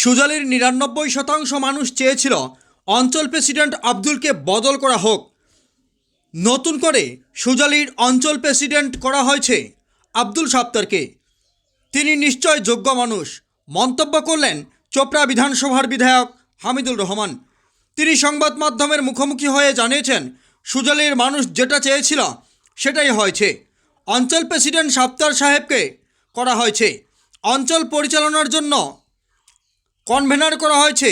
সুজালির নিরানব্বই শতাংশ মানুষ চেয়েছিল অঞ্চল প্রেসিডেন্ট আব্দুলকে বদল করা হোক। নতুন করে সুজালির অঞ্চল প্রেসিডেন্ট করা হয়েছে আব্দুল সাত্তারকে। তিনি নিশ্চয় যোগ্য মানুষ। মন্তব্য করলেন চোপড়া বিধানসভার বিধায়ক হামিদুল রহমান। তিনি সংবাদ মাধ্যমের মুখোমুখি হয়ে জানিয়েছেন, সুজালির মানুষ যেটা চেয়েছিল সেটাই হয়েছে। অঞ্চল প্রেসিডেন্ট সাত্তার সাহেবকে করা হয়েছে। অঞ্চল পরিচালনার জন্য কনভেনার করা হয়েছে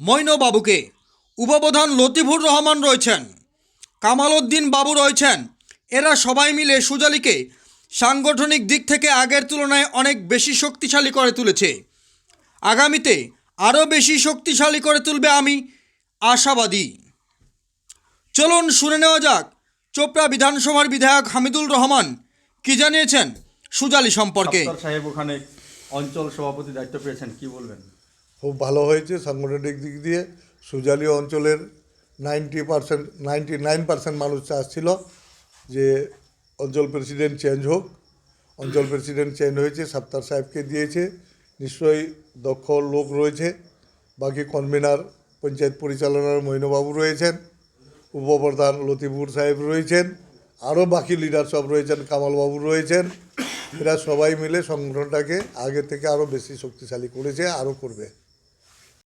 মৈনবাবুকে। উপপ্রধান লতিফুর রহমান রয়েছেন। কামাল উদ্দিন বাবু রয়েছেন। এরা সবাই মিলে সুজালিকে সাংগঠনিক দিক থেকে আগের তুলনায় অনেক বেশি শক্তিশালী করে তুলেছে। আগামীতে আরও বেশি শক্তিশালী করে তুলবে আমি আশাবাদী। চলুন শুনে নেওয়া যাক, চোপড়া বিধানসভার বিধায়ক হামিদুল রহমান কি জানিয়েছেন সুজালি সম্পর্কে। সাহেব ওখানে অঞ্চল সভাপতি দায়িত্ব পেয়েছেন, কি বলবেন? খুব ভালো হয়েছে সাংগঠনিক দিক দিয়ে। সুজালি অঞ্চলের ninety percent ninety nine percent মানুষ চাচ্ছিল যে অঞ্চল প্রেসিডেন্ট চেঞ্জ হোক, অঞ্চল প্রেসিডেন্ট চেঞ্জ হয়েছে, সাত্তার সাহেবকে দিয়েছে। নিশ্চয়ই দক্ষ লোক রয়েছে। বাকি কনভেনার পঞ্চায়েত পরিচালনার মৈনবাবু রয়েছেন। উপপ্রধান লতিফুর সাহেব রয়েছেন। আরও বাকি লিডার সব রয়েছেন, কামালবাবু রয়েছেন। এরা সবাই মিলে সংগঠনটাকে আগে থেকে আরও বেশি শক্তিশালী করেছে, আরও করবে।